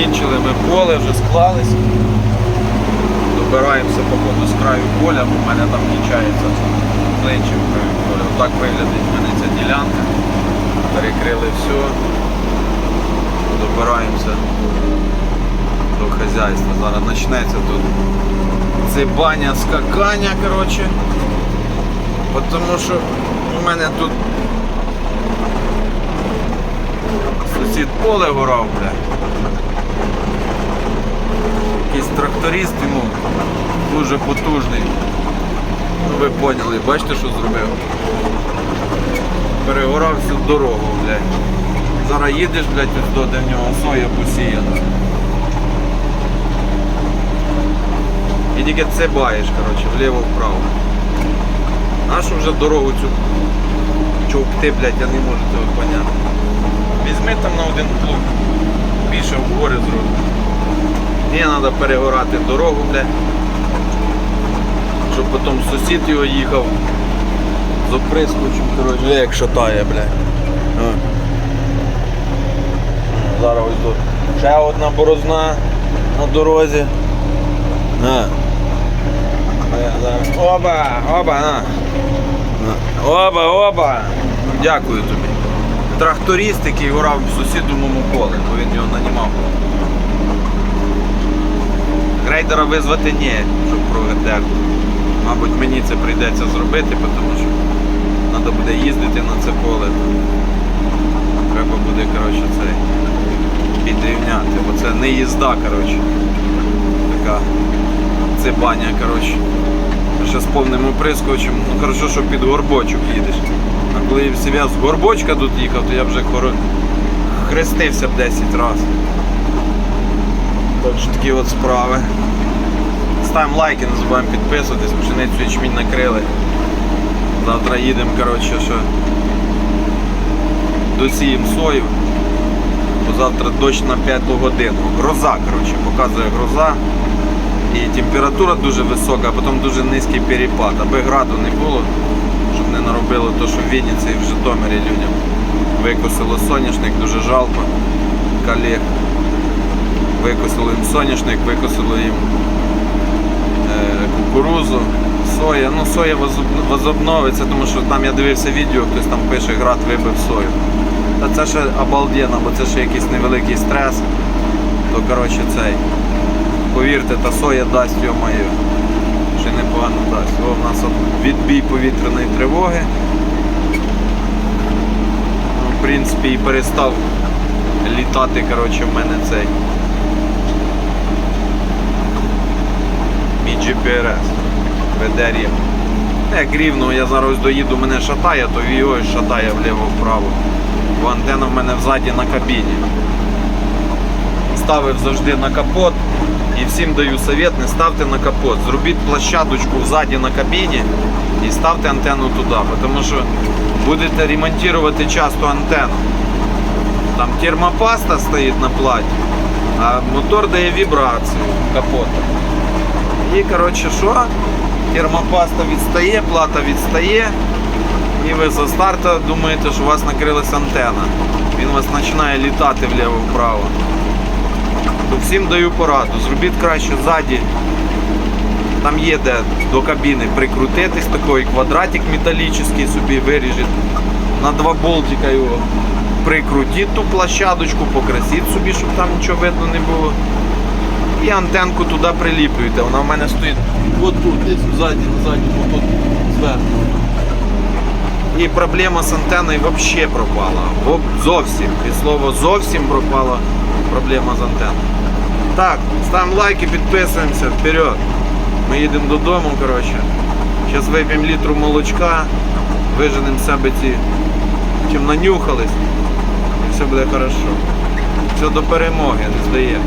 Закінчили ми поле, вже склались. Добираємося походу з краю поля, бо в мене там кінчається плечі в краю поля. Отак виглядить в мене ця ділянка. Перекрили все. Добираємося до хазяйства. Зараз почнеться тут цибання, скакання, коротше. Тому що у мене тут сусід поле горав, бля. Тракторист йому дуже потужний. Ну ви поняли, бачите, що зробив? Перегорав всю дорогу, блядь. Зараз їдеш, блядь, до нього соя посіяна. І тільки це баєш, коротше, вліво-вправо. Нашу вже дорогу цю човпти, блядь, я не можу цього поняти. Візьми там на один плуг, більше в гори зроби. Мені треба перегорати дорогу, блядь. Щоб потім сусід його їхав з оприскувачем, коротше, як шатає, блядь. Зараз ось тут. Ще одна борозна на дорозі. На. Оба, оба, на. Оба, оба. Дякую тобі. Тракторист, який горав в сусідному полі, бо він його нанімав. Грейдера визвати ні, щоб проведе. Мабуть, мені це прийдеться зробити, тому що треба буде їздити на це поле. Треба буде, коротше, це підрівняти, бо це не їзда, коротше. Така цибаня, коротше. Ще з повним оприскувачем. Ну хорошо, що під горбочок їдеш. А коли я з горбочка тут їхав, то я вже хоро... хрестився б 10 разів. Так що такі от справи. Ставимо лайки, не забуваємо підписуватись, пшеницю ячмінь накрили. Завтра їдемо, коротше, що досіємо сою. Бо завтра дощ на 5 годину. Гроза, коротше, показує гроза. І температура дуже висока, а потім дуже низький перепад. Аби граду не було, щоб не наробило те, що в Вінниці і в Житомирі людям викосило соняшник, дуже жалко колег. Викосили їм соняшник, викосили їм е, кукурузу, соя. Ну, соя возоб- возобновиться, тому що там я дивився відео, хтось там пише, град вибив сою. Та це ще обалденно, бо це ще якийсь невеликий стрес. То коротше цей. Повірте, та соя дасть йо-моє. Ще непогано дасть. О, в нас відбій повітряної тривоги. Ну, в принципі, і перестав літати, коротше, в мене цей. GPRS. Веде Як рівно, я зараз доїду, мене шатає, то його шатає вліво-вправо. Бо антенна в мене взаді на кабіні ставив завжди на капот. І всім даю совет, не ставте на капот. Зробіть площадочку ззаді на кабіні і ставте антенну туди. Тому що будете ремонтувати часто антенну. Там термопаста стоїть на платі, а мотор дає вібрацію капота. І коротше що? Термопаста відстає, плата відстає. І ви за старта думаєте, що у вас накрилась антенна. Він вас починає літати вліво-вправо то всім даю пораду. Зробіть краще ззаді. Там є де до кабіни прикрутитись, такий квадратик металічний собі виріжіть. На два болтика його прикрутіть ту площадочку, покрасіть собі, щоб там нічого видно не було. І антенку туди приліплюєте. Вона в мене стоїть отут, десь ззаді, ззаді, отут зверху. І проблема з антеною взагалі пропала. Зовсім. І слово зовсім пропала проблема з антеною. Так, ставимо лайки, підписуємося, вперед. Ми їдемо додому, коротше. Зараз вип'ємо літру молочка, виженемо себе ці, чим нанюхались. І все буде хорошо. Все до перемоги, не здаємо.